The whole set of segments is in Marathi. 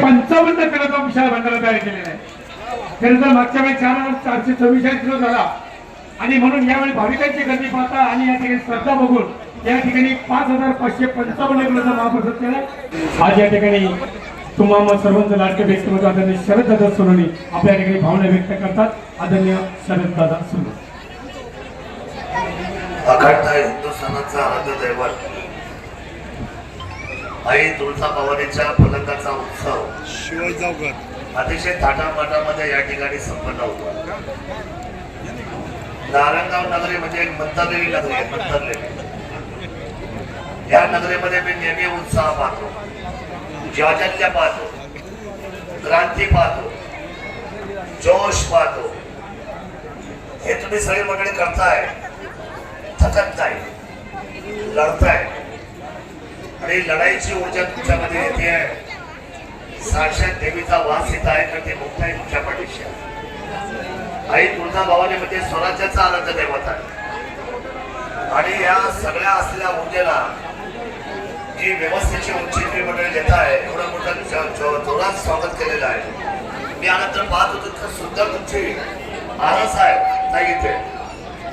पंचावन्न किलोचा विशाल भंडारा तयार केलेला आहे. खरं तर मागच्या वेळी चार हजार चारशे चव्वेचाळीस किलो झाला. आणि म्हणून यावेळी भाविकांची गर्दी पाहता आणि या ठिकाणी श्रद्धा बघून या ठिकाणी पाच हजार पाचशे पंचावन्न किलोचा महाप्रसाद केला आज या ठिकाणी तुम्हाला सर्वांचं लाडके व्यक्तिमत्व आदरणीय शरद दादा सोनवणे आपल्या ठिकाणी भावना व्यक्त करतात. आदरणीय शरद दादा सोनवणे. अखंड हिंदुस्थानाचा दैवत. आई तुळजा भवानीच्या पलंगाचा उत्सव. अतिशय थाटामाटामध्ये या ठिकाणी संपन्न होतो. नारायणगाव नगरी म्हणजे एक मंतरलेली नगरी आहे मंतरलेली. या नगरीमध्ये मी नेहमी उत्साह पाहतो. जाजल्य पाहतो. क्रांती पाहतो. जोश पाहतो. हे तुम्ही सगळी मंडळी करताय. थकत नाही लढताय. आणि लढाईची ऊर्जा तुमच्यामध्ये येते आहे. साक्षात देवीचा वास येत आहे तर ते मुक्त आहे तुमच्या पाठीशी. आई तुळजा भावाने म्हणजे स्वराज्याचा आनंद दैवत. आहे आणि या सगळ्या असलेल्या ऊर्जेला जी व्यवस्थेची उंची तुम्ही मंडळी देत आहे एवढं मोठं जोरात स्वागत केलेलं आहे. मी यानंतर पाहत होतो तर सुंदर तुमची आरस आहे ताई इथे.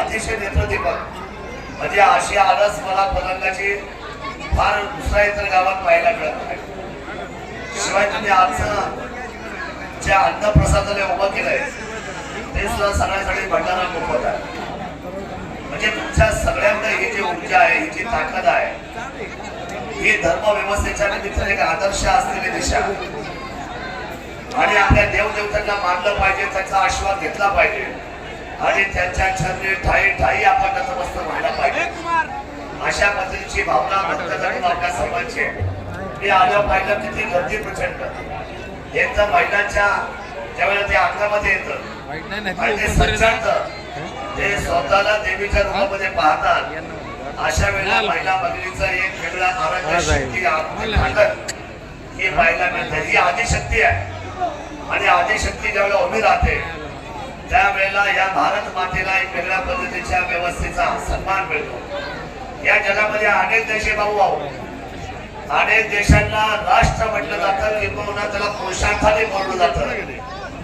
अतिशय नेत्रदीपक. म्हणजे अशी आळस मला पलंगाची फार दुसऱ्या इतर गावात पाहायला मिळत नाही. शिवाय तुम्ही आजचं ज्या अन्नप्रसादाने उभं केलंय ते सुद्धा सगळ्यासाठी भंडारा मोफत आहे. म्हणजे तुमच्या सगळ्यांना ही जी ऊर्जा आहे ही जी ताकद आहे ही धर्म व्यवस्थेच्या निमित्ताने एक आदर्श असलेली दिशा. आणि आपल्या देवदेवतांना मानलं पाहिजे त्याचा आशीर्वाद घेतला पाहिजे. आणि त्यांच्या चरणी ठाई ठाई आपण नतमस्तक व्हायला पाहिजे. अशा पद्धतीची भावना करून आपल्या सर्वांची आहे. मी आलं पाहिलं किती गर्दी प्रचंड. तर महिलांच्या ज्यावेळेला ते अंगामध्ये येतं आणि ते स्वतःला देवीच्या रूपामध्ये पाहतात. अशा वेळेला महिला भगिनीचा एक वेगळा शक्ती आत्मिक ताकद ही पाहायला मिळते ही आदिशक्ती आहे. आणि आदिशक्ती ज्यावेळेला उभी राहते त्यावेळेला या भारत मातेला एक वेगळ्या पद्धतीच्या व्यवस्थेचा सन्मान मिळतो. या जगामध्ये अनेक देश भाऊ भाऊ अनेक देशांना राष्ट्र म्हटलं जातं किंवा त्याला पुरुषार्थाने बोललं जातं.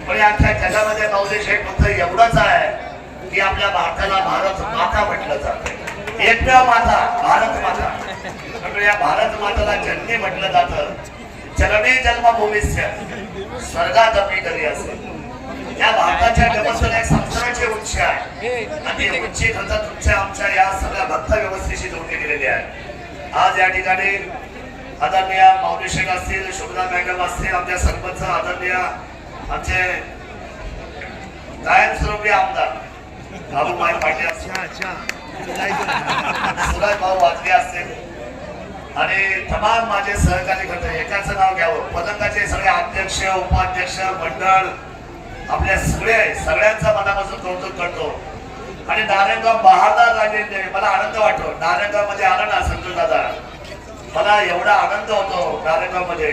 पण अख्ख्या जगामध्ये भाऊ हे फक्त एवढंच आहे की आपल्या भारताला भारत माता म्हटलं जातं. एकमेव माता भारत माता. म्हणजे या भारत माताला जननी म्हटलं जातं. जननी जन्मभूमीस्य. स्वर्गात आपली करी असेल. या भारताच्या व्यवस्थेला एक संस्काराची उंची आहे. आणि उंची खरं तर तुमच्या आमच्या या सगळ्या भक्त व्यवस्थेशी जोडली गेलेली आहे. आज या ठिकाणी आदरणीय माऊली शेख असतील शुभदा मॅडम असतील आमच्या सरपंच आदरणीय आमचे कायमस्वरूपी आमदार बाबूभाई पाटील असतील. सुरज भाऊ वाजले असतील. आणि तमाम माझे सहकारी करते एकाचं नाव घ्यावं. पदकाचे सगळे अध्यक्ष उपाध्यक्ष मंडळ आपल्या सगळे सगळ्यांचा मनापासून कौतुक करतो. आणि नारायणगाव बहादर राहिलेले मला आनंद वाटतो. नारायणगावमध्ये आला ना संतोष दादा? मला एवढा आनंद होतो नारायणगावमध्ये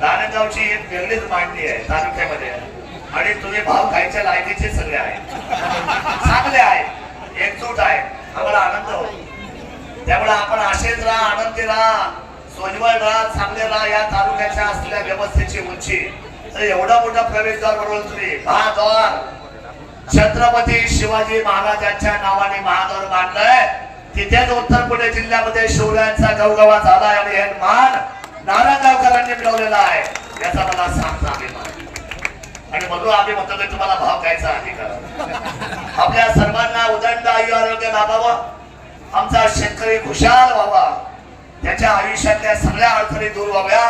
नारायणगावची एक वेगळीच मांडणी आहे तालुक्यामध्ये. आणि तुम्ही भाव खायच्या लायकीचे सगळे आहे. चांगले आहे. एकजूट आहे. आम्हाला आनंद होतो. त्यामुळे आपण असेच राहा आनंदी राहा. सोजवळ राहा चांगले राहा. या तालुक्याच्या असलेल्या व्यवस्थेची उंची. तर एवढा मोठा प्रवेशद्वार बनवलं तुम्ही. महाद्वार. छत्रपती शिवाजी महाराजांच्या नावाने महाद्वार बांधलंय. तिथेच उत्तर पुणे जिल्ह्यामध्ये शिवरायांचा गवगवा झालाय आणि हे मान नारायणगावकरांनी मिळवलेला आहे. याचा मला सांगता अभिमान आणि म्हणून आम्ही म्हणतो की तुम्हाला भाव खायचा अधिकार आपल्या सर्वांना उदंड आयु आरोग्य लाभावं. आमचा शेतकरी खुशाल व्हावा. त्याच्या आयुष्यातल्या सगळ्या अडचणी दूर व्हाव्या.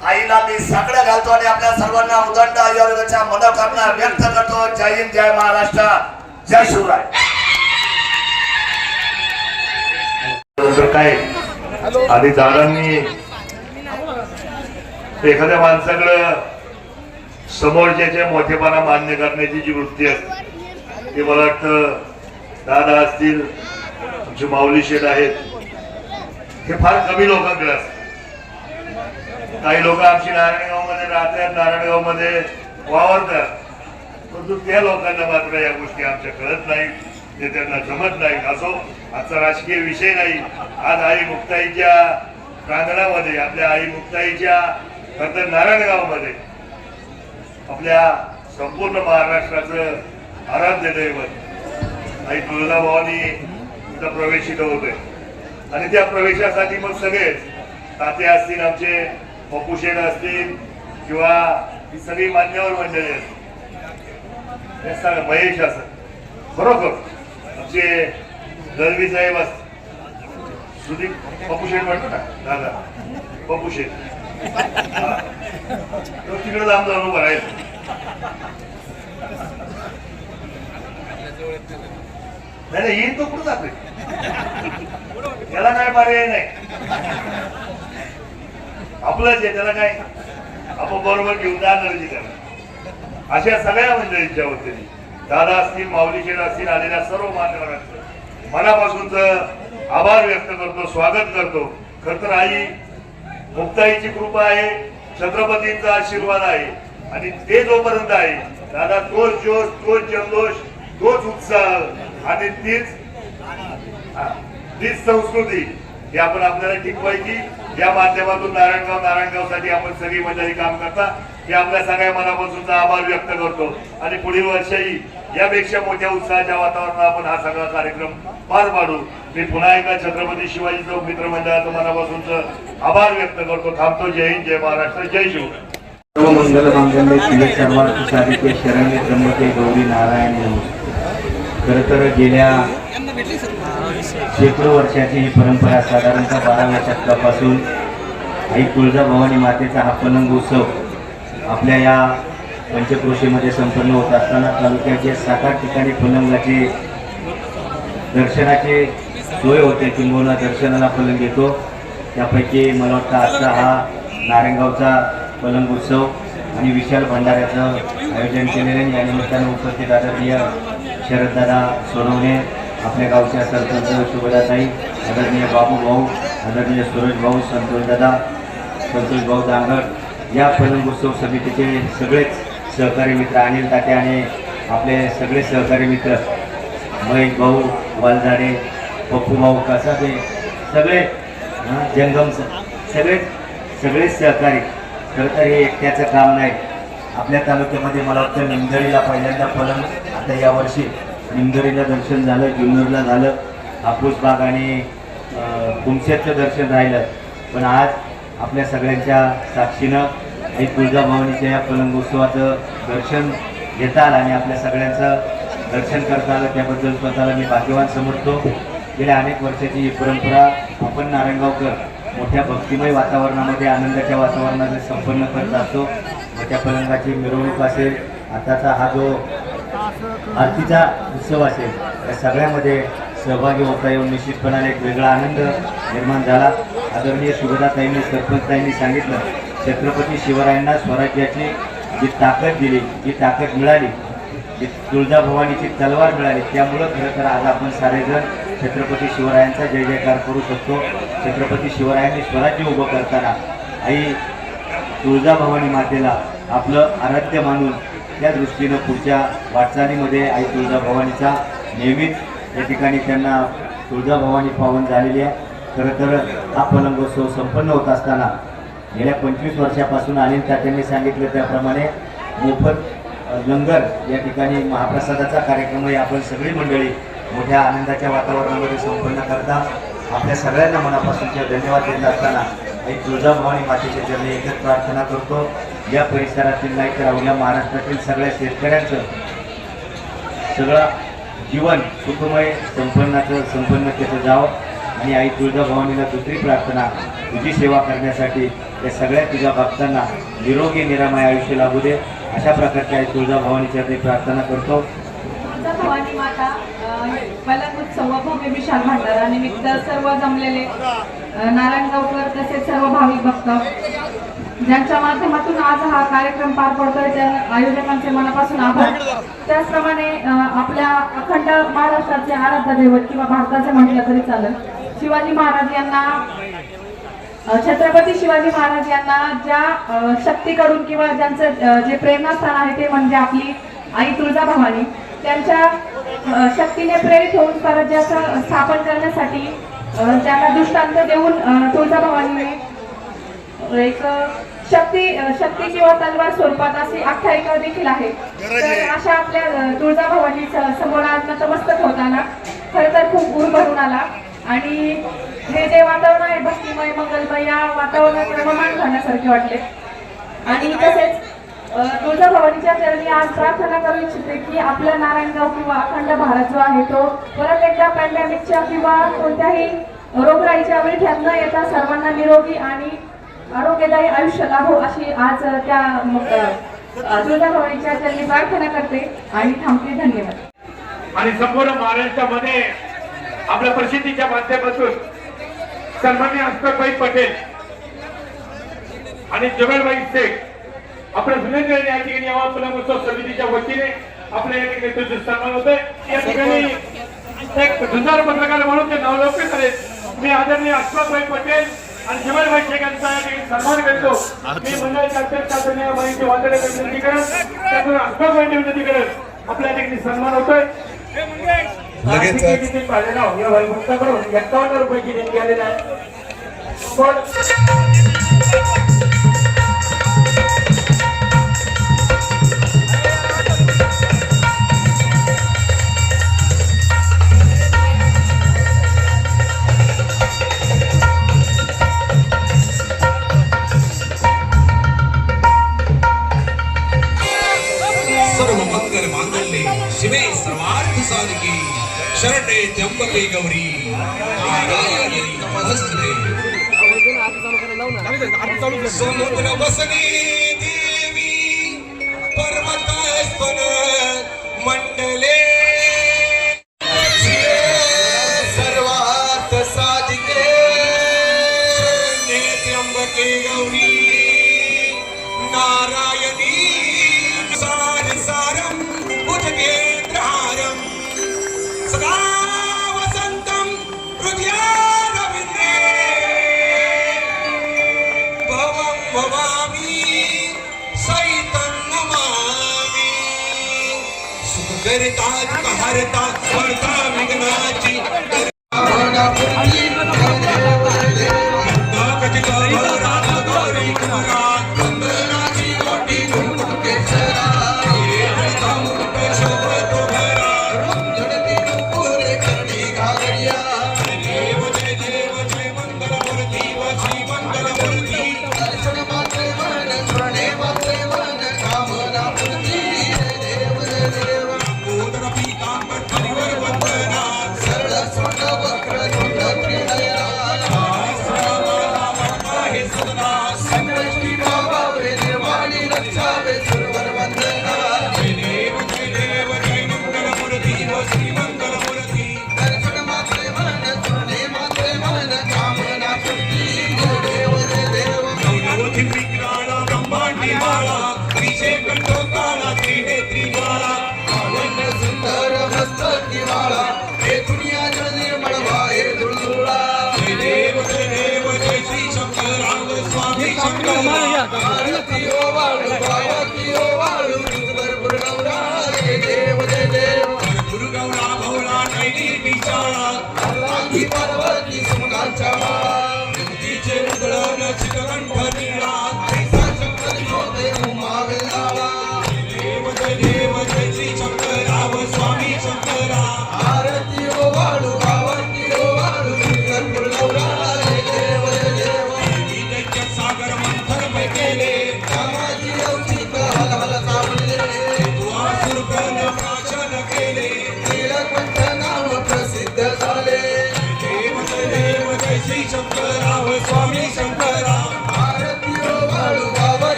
आईला मी सगळं घालतो आणि आपल्या सर्वांना उदंड आयु आरोग्याच्या मनोकामना व्यक्त करतो. जय हिंद जय महाराष्ट्र जय शिवराय. काय? आधी दादांनी एखाद्या माणसाकडं समोरच्याचे मोठेपणा मान्य करण्याची जी वृत्ती असते ती मला वाटतं दादा असतील आमचे माऊली शेठ आहेत हे फार कमी लोकांकडे असते काही लोक आमची नारायणगावमध्ये राहतात नारायणगावमध्ये वावरतात. परंतु त्या लोकांना मात्र या गोष्टी आमच्या कळत नाही ते त्यांना जमत नाही असो आजचा राजकीय विषय नाही. आज आई मुक्ताईच्या प्रांगणामध्ये आपल्या आई मुक्ताईच्या खरं नारायणगावमध्ये आपल्या संपूर्ण महाराष्ट्राचं आराध्य दैवत आई तुळजाभावानी तिथं प्रवेशित होते. होतोय आणि त्या प्रवेशासाठी मग सगळेच ताते असतील आमचे पप्पूशेठ असतील किंवा ही सगळी मान्यवर मंडळी असतील हे सगळं महेश असत बरोबर. आमचे दळवी साहेब असत सुदीप पप्पूशेठ म्हणतो ना दादा. पप्पूशेठ हा. तो तिकडे आमचा अनुभव आहे नाही नाही येईन तो कुठं जातोय? त्याला काय पर्याय नाही. आपलंच आहे त्याला काय आपण बरोबर घेऊन जाणार त्याला. अशा सगळ्या मंडळींच्या वतीने दादा असतील माऊलीशेड असतील आलेल्या सर्व मान्यवरांचं मनापासूनच आभार व्यक्त करतो स्वागत करतो. खर तर आई मुक्ताईची कृपा आहे छत्रपतींचा आशीर्वाद आहे आणि ते जोपर्यंत आहे दादा तोच जोश तोच जल्लोष तोच उत्साह आणि तीच तीच संस्कृती ही आपण आपल्याला टिकवायची. या माध्यमातून नारायणगाव नारायणगावसाठी आपण सगळी मंडळी काम करता. हे आपल्या सगळ्या मनापासूनचा आभार व्यक्त करतो. आणि पुढील वर्षही यापेक्षा मोठ्या उत्साहाच्या वातावरणात आपण हा सगळा कार्यक्रम पार पाडू. मी पुन्हा एकदा छत्रपती शिवाजी चौक मित्रमंडळाचं मनापासूनच आभार व्यक्त करतो. थांबतो. जय हिंद जय महाराष्ट्र जय शिव. सर्व मंगल मांगल्ये सर्वार्थ साधिके त्र्यंबके गौरी नारायण खरं तर गेल्या शेकडो वर्षाची ही परंपरा साधारणतः बाराव्या शतकापासून आई तुळजाभवानी मातेचा हा पलंग उत्सव आपल्या या पंचक्रोशीमध्ये संपन्न होत असताना तालुक्याचे सात आठ ठिकाणी पलंगाचे दर्शनाची सोय होते किंबहुना दर्शनाला पलंग येतो त्यापैकी मला वाटतं आजचा हा नारायणगावचा पलंग उत्सव आणि विशाल भंडाऱ्याचं आयोजन केलेलं आहे. या निमित्तानं उपस्थित आदरणीय शरददादा सोनवणे आपल्या गावच्या सरपंच शुभदाताई आदरणीय बाबू भाऊ आदरणीय सुरेश भाऊ संतोषदादा संतोष भाऊ दांगड या फलंगोत्सव उत्सव समितीचे सगळेच सहकारी मित्र अनिल ताटे आणि आपले सगळे सहकारी मित्र महेश भाऊ वालझाडे पप्पू भाऊ कसाबे सगळे जंगम सगळेच सगळे सगळेच सहकारी खरं तर हे एकट्याचं काम नाही. आपल्या तालुक्यामध्ये मला वाटतं निमदरीला पहिल्यांदा पलंग आता यावर्षी निमदरीला दर्शन झालं जुन्नरला झालं. हापूस बाग आणि कुमशेतचं दर्शन राहिलं. पण आज आपल्या सगळ्यांच्या साक्षीनं एक तुळजाभवानीच्या या पलंग उत्सवाचं दर्शन घेता आलं आणि आपल्या सगळ्यांचं दर्शन करता आलं त्याबद्दल स्वतःला मी भाग्यवान समजतो. गेल्या अनेक वर्षाची ही परंपरा आपण नारायणगावकर मोठ्या भक्तिमय वातावरणामध्ये आनंदाच्या वातावरणामध्ये संपन्न करत असतो. मोठ्या पलंगाची मिरवणूक असेल आताचा हा जो आरतीचा उत्सव असेल. या सगळ्यामध्ये सहभागी होता येऊन निश्चितपणाने एक वेगळा आनंद निर्माण झाला. आदरणीय सुगदाताईंनी सरपंचताईंनी सांगितलं छत्रपती शिवरायांना स्वराज्याची जी ताकद दिली जी ताकद मिळाली जी तुळजाभवानीची तलवार मिळाली त्यामुळं खरं तर आज आपण सारेजण छत्रपती शिवरायांचा जय जयकार करू शकतो. छत्रपती शिवरायांनी स्वराज्य उभं करताना आई तुळजाभवानी मातेला आपलं आराध्य मानून त्या दृष्टीनं पुढच्या वाटचालीमध्ये आई तुळजाभवानीचा नेहमीच या ठिकाणी त्यांना तुळजाभवानी पावन झालेली आहे. खरं तर हा पलंगोत्सव संपन्न होत असताना गेल्या पंचवीस वर्षापासून अनिल तात्यांनी सांगितलं त्याप्रमाणे मोफत लंगर या ठिकाणी महाप्रसादाचा कार्यक्रमही आपण सगळी मंडळी मोठ्या आनंदाच्या वातावरणामध्ये संपन्न करता. आपल्या सगळ्यांना मनापासूनचे धन्यवाद देत असताना आई तुळजाभवानी मातेच्या चरणी एकच प्रार्थना करतो. या परिसरातील नाही तर अवघ्या महाराष्ट्रातील सगळ्या शेतकऱ्यांचं सगळं जीवन सुखमय संपन्नाचं संपन्नतेचं जावं. आणि आई तुळजाभवानीला दुसरी प्रार्थना तुझी सेवा करण्यासाठी या सगळ्या तुझ्या भक्तांना निरोगी निरामय आयुष्य लाभू दे. अशा प्रकारची आई तुळजाभवानीच्या ते प्रार्थना करतो. भवानी माता विशाल भंडारा निमित्त सर्व जमलेले नारायण गावकर तसेच सर्व भाविक भक्त ज्यांच्या माध्यमातून आज हा कार्यक्रम पार पडतोय त्या आयोजकांचे मनापासून आभार. त्याचप्रमाणे आपल्या अखंड महाराष्ट्राचे आराध्य दैवत किंवा भारताचे म्हटलं तरी चालेल. शिवाजी महाराज यांना छत्रपती शिवाजी महाराज यांना ज्या शक्तीकडून किंवा ज्यांचं जे प्रेरणास्थान आहे ते म्हणजे आपली आई तुळजाभवानी त्यांच्या शक्तीने प्रेरित होऊन स्वराज्याचं स्थापन करण्यासाठी त्यांना दृष्टांत देऊन तुळजाभवानीने एक शक्ती शक्ती किंवा तलवार स्वरूपात अशी आख्यायिका देखील आहे तर अशा आपल्या तुळजाभवानी समोर आज नतमस्तक होताना खरं तर खूप गुण भरून आला. आणि हे जे वातावरण आहे भक्तिमय मंगलमय या वातावरणात रममाण झाल्यासारखे वाटले. आणि तसेच तुळजाभवानीच्या चरणी आज प्रार्थना करू इच्छिते की आपला नारायणगाव किंवा अखंड भारत जो आहे तो परत एकदा पॅन्डेमिकच्या किंवा कोणत्याही रोगराईच्या विळख्यात न येता सर्वांना निरोगी आणि आरोग्यदायी आयुष्य लाभो अशी आज त्या तुळजाभवानीच्या चरणी प्रार्थना करते आणि थांबते धन्यवाद. आणि संपूर्ण महाराष्ट्रामध्ये आपल्या प्रसिद्धीच्या माध्यमातून सन्मान्य अशोकभाई पटेल आणि जुगलबाई शेख आपल्या सुनेंद्र या ठिकाणी यावा पुनर्मोत्सव समितीच्या वतीने आपल्या या ठिकाणी सन्मान होते. या ठिकाणी एक सुंदर पत्रकार म्हणून ते नावलौकिक आहेत. मी आदरणीय अशोकभाई पटेल आणि जुगलबाई शेख यांचा सन्मान करतो. मी मंडळाच्या अध्यक्ष आदरणीय माहिती वाटण्याची विनंती करत त्यातून अशोकभाई विनंती करत आपल्या ठिकाणी सन्मान होतोय. पाहिलेलं आहे. या वैभवताकडून एक्कावन्न रुपयाची देणगी आलेली आहे. त्र्यंबके गौरी. नारायणी नमस्ते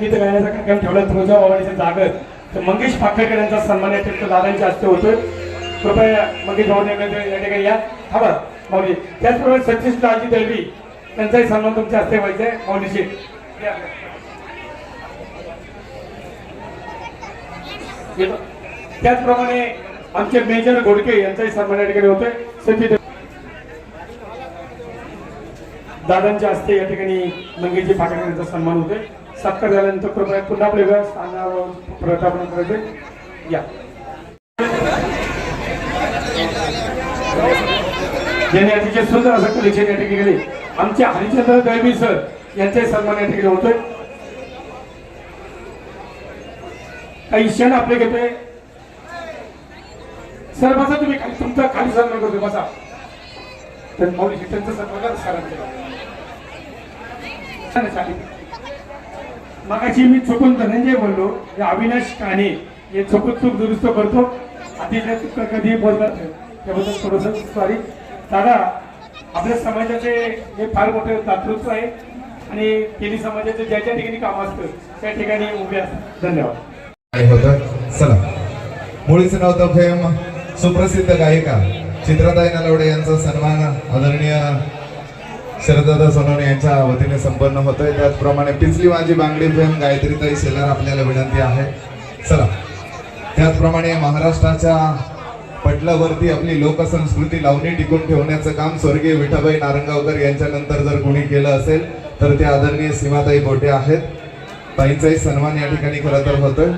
गीत गायनाचा कार्यक्रम ठेवला तुळजा बाबांच्या जागर. तर मंगेश पाखरकर यांचा सन्मान या ठिकाणी दादांच्या हस्ते होतोय. कृपया मंगेश भवानी या ठिकाणी या हा बरं माऊली. त्याचप्रमाणे सचिन लालजी दळवी त्यांचाही सन्मान तुमच्या हस्ते व्हायचा आहे माऊलीशी त्याचप्रमाणे आमचे मेजर घोडके यांचाही सन्मान या ठिकाणी होतोय. सचिन दादांच्या हस्ते या ठिकाणी मंगेशजी फाटकर यांचा सन्मान होतोय. सत्कार झाल्यानंतर कृपया पुन्हा आपले वेळ स्थानावर प्रस्थापन करायचे. या. ज्यांनी अतिशय सुंदर असं कलेक्शन या ठिकाणी आमचे हरिचंद्र दळवी सर यांचाही सन्मान या ठिकाणी होतोय. काही क्षण आपले घेतोय. सर बसा तुम्ही. खाली तुमचा खाली सन्मान करतोय. बसा. तर माऊली शिक्षणचा सन्मान करा. सरांचा. मगाशी मी चुकून धनंजय बोललो हे अविनाश काणे हे चुकून चूक दुरुस्त करतो. अतिशय कधी बोलतात त्याबद्दल थोडस सॉरी दादा आपल्या समाजाचे हे फार मोठे दातृत्व आहे आणि केली समाजाचे ज्या ज्या ठिकाणी काम असतं त्या ठिकाणी उभे असतात. धन्यवाद. होतं? चला. मुळीचं नाव फेम सुप्रसिद्ध गायिका चित्रताई नलवडे यांचा सन्मान आदरणीय शरददादा सोनवणे यांच्या वतीने संपन्न होतोय. त्याचप्रमाणे पिचली माझी बांगडी फेम गायत्रीताई शेलार आपल्याला विनंती आहे. चला. त्याचप्रमाणे महाराष्ट्राच्या पटलावरती आपली लोकसंस्कृती लावणी टिकून ठेवण्याचं काम स्वर्गीय विठाबाई नारंगावकर यांच्यानंतर जर कोणी केलं असेल तर ते आदरणीय सीमाताई बोटे आहेत. ताईंचाही सन्मान या ठिकाणी खरं तर होतं